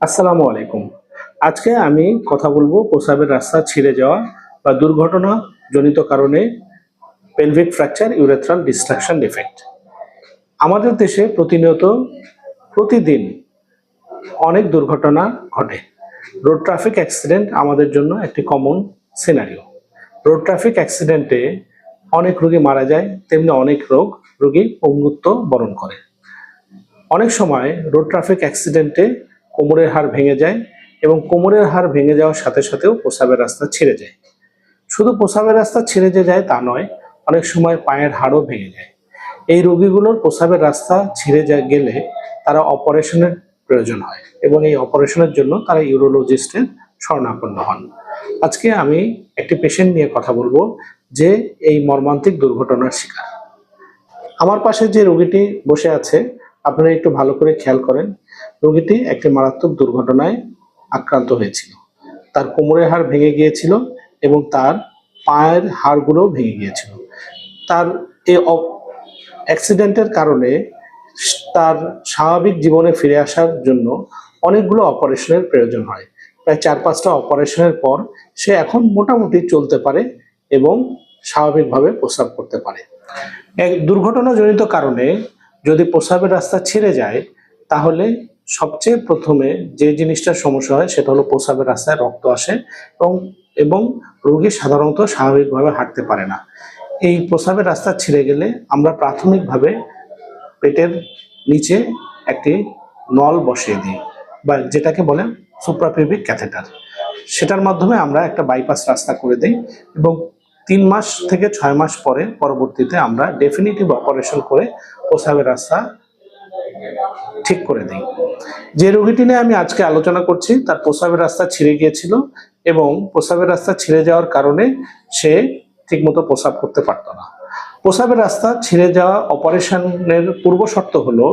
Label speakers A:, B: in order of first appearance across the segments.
A: আসসালামু আলাইকুম। আজকে আমি কথা বলব প্রসাবের রাস্তা ছিঁড়ে যাওয়া বা দুর্ঘটনা জনিত কারণে pelvic fracture urethral distraction defect আমাদের দেশে প্রতিনিয়ত প্রতিদিন অনেক দুর্ঘটনা ঘটে। রোড ট্রাফিক অ্যাক্সিডেন্ট আমাদের জন্য একটি কমন সিনারিও রোড ট্রাফিক অ্যাক্সিডেন্টে অনেক রোগী মারা যায়, তেমনি অনেক রোগ, রোগী পঙ্গুত্ব বরণ করে। অনেক সময় রোড ট্রাফিক অ্যাক্সিডেন্টে কোমরের হাড় ভেঙে যায় এবং কোমরের হাড় ভেঙে যাওয়ার সাথে সাথেও প্রসাবের রাস্তা ছিঁড়ে যায়। শুধু প্রসাবের রাস্তা ছিঁড়ে যে যায় তা নয়, অনেক সময় পায়ের হাড়ও ভেঙে যায়। এই রোগীগুলোর প্রসাবের রাস্তা ছিঁড়ে যায় গেলে তারা অপারেশনের প্রয়োজন হয় এবং এই অপারেশনের জন্য তারা ইউরোলজিস্টের শরণাপন্ন হন। আজকে আমি একটি পেশেন্ট নিয়ে কথা বলব যে এই মর্মান্তিক দুর্ঘটনার শিকার। আমার পাশে যে রোগীটি বসে আছে, আপনারা একটু ভালো করে খেয়াল করেন। রোগীটি একটি মারাত্মক দুর্ঘটনায় আক্রান্ত হয়েছিল। তার কোমরের হাড় ভেঙে গিয়েছিল এবং তার পায়ের হাড়গুলোও ভেঙে গিয়েছিল। তার এই অ্যাক্সিডেন্টের কারণে তার স্বাভাবিক জীবনে ফিরে আসার জন্য অনেকগুলো অপারেশনের প্রয়োজন হয়। প্রায় চার পাঁচটা অপারেশনের পর সে এখন মোটামুটি চলতে পারে এবং স্বাভাবিকভাবে প্রস্রাব করতে পারে। এক দুর্ঘটনাজনিত কারণে যদি প্রস্রাবের রাস্তা ছিঁড়ে যায়, তাহলে সবচেয়ে প্রথমে যে জিনিসটার সমস্যা হয় সেটা হলো প্রস্রাবের রাস্তায় রক্ত আসে এবং এবং রোগী সাধারণত স্বাভাবিকভাবে হাঁটতে পারে না। এই প্রস্রাবের রাস্তা ছিঁড়ে গেলে আমরা প্রাথমিকভাবে পেটের নিচে একটি নল বসিয়ে দিই বা যেটাকে বলে সুপ্রাপেবিক ক্যাথেটার সেটার মাধ্যমে আমরা একটা বাইপাস রাস্তা করে দিই এবং তিন মাস থেকে ছয় মাস পরে পরবর্তীতে আমরা ডেফিনিটিভ অপারেশন করে প্রস্রাবের রাস্তা ঠিক করে দিই যে রোগীটি নিয়ে আমি আজকে আলোচনা করছি, তার প্রস্রাবের রাস্তা ছিঁড়ে গিয়েছিল এবং প্রস্রাবের রাস্তা ছিঁড়ে যাওয়ার কারণে সে ঠিকমতো প্রস্রাব করতে পারতো না। প্রস্রাবের রাস্তা ছিঁড়ে যাওয়া অপারেশনের পূর্ব শর্ত হলো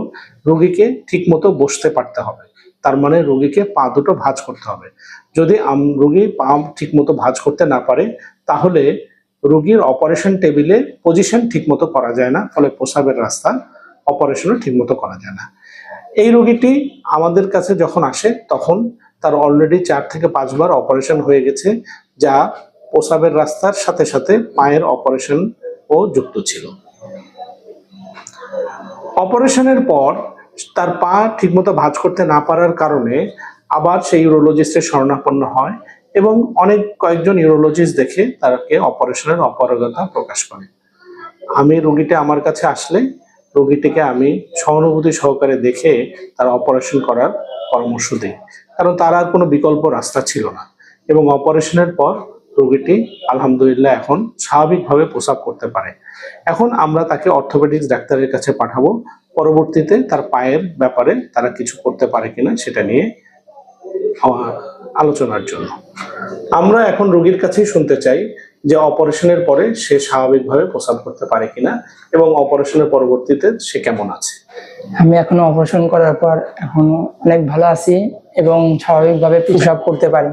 A: রোগীকে ঠিকমতো বসতে পারতে হবে। তার মানে রোগীকে পা দুটো ভাঁজ করতে হবে। যদি রোগী পা ঠিকমতো ভাঁজ করতে না পারে, তাহলে রোগীর অপারেশন টেবিলে পজিশন ঠিকমতো করা যায় না, ফলে প্রস্রাবের রাস্তা অপারেশনও ঠিকমতো করা যায় না। এই রোগীটি আমাদের কাছে যখন আসে, তখন তার অলরেডি চার থেকে পাঁচবার অপারেশন হয়ে গেছে, যা প্রস্রাবের রাস্তার সাথে সাথে পায়ের অপারেশন ও যুক্ত ছিল। অপারেশনের পর তার পা ঠিকমতো ভাঁজ করতে না পারার কারণে আবার সেই ইউরোলজিস্টের শরণাপন্ন হয় এবং অনেক কয়েকজন ইউরোলজিস্ট দেখে তাকে অপারেশনের অপারগতা প্রকাশ করে। আমি রোগীটা আমার কাছে আসলে রোগীটিকে আমি সহানুভূতি সহকারে দেখে তার অপারেশন করার পরামর্শ দিই। কারণ তার আর কোনো বিকল্প রাস্তা ছিল না। এবং অপারেশনের পর রোগীটি আলহামদুলিল্লাহ এখন স্বাভাবিকভাবে প্রসাব করতে পারে। এখন আমরা তাকে অর্থোপেডিক্স ডাক্তারের কাছে পাঠাবো। পরবর্তীতে তার পায়ের ব্যাপারে তারা কিছু করতে পারে কিনা সেটা নিয়ে আলোচনার জন্য। আমরা এখন রোগীর কাছেই শুনতে চাই। যে অপারেশনের পরে সে স্বাভাবিকভাবে প্রসাব করতে পারে কিনা এবং অপারেশনের পরবর্তীতে সে কেমন আছে?
B: আমি এখনও অপারেশন করার পর এখনও অনেক ভালো আছি এবং স্বাভাবিকভাবে প্রসাব করতে পারি।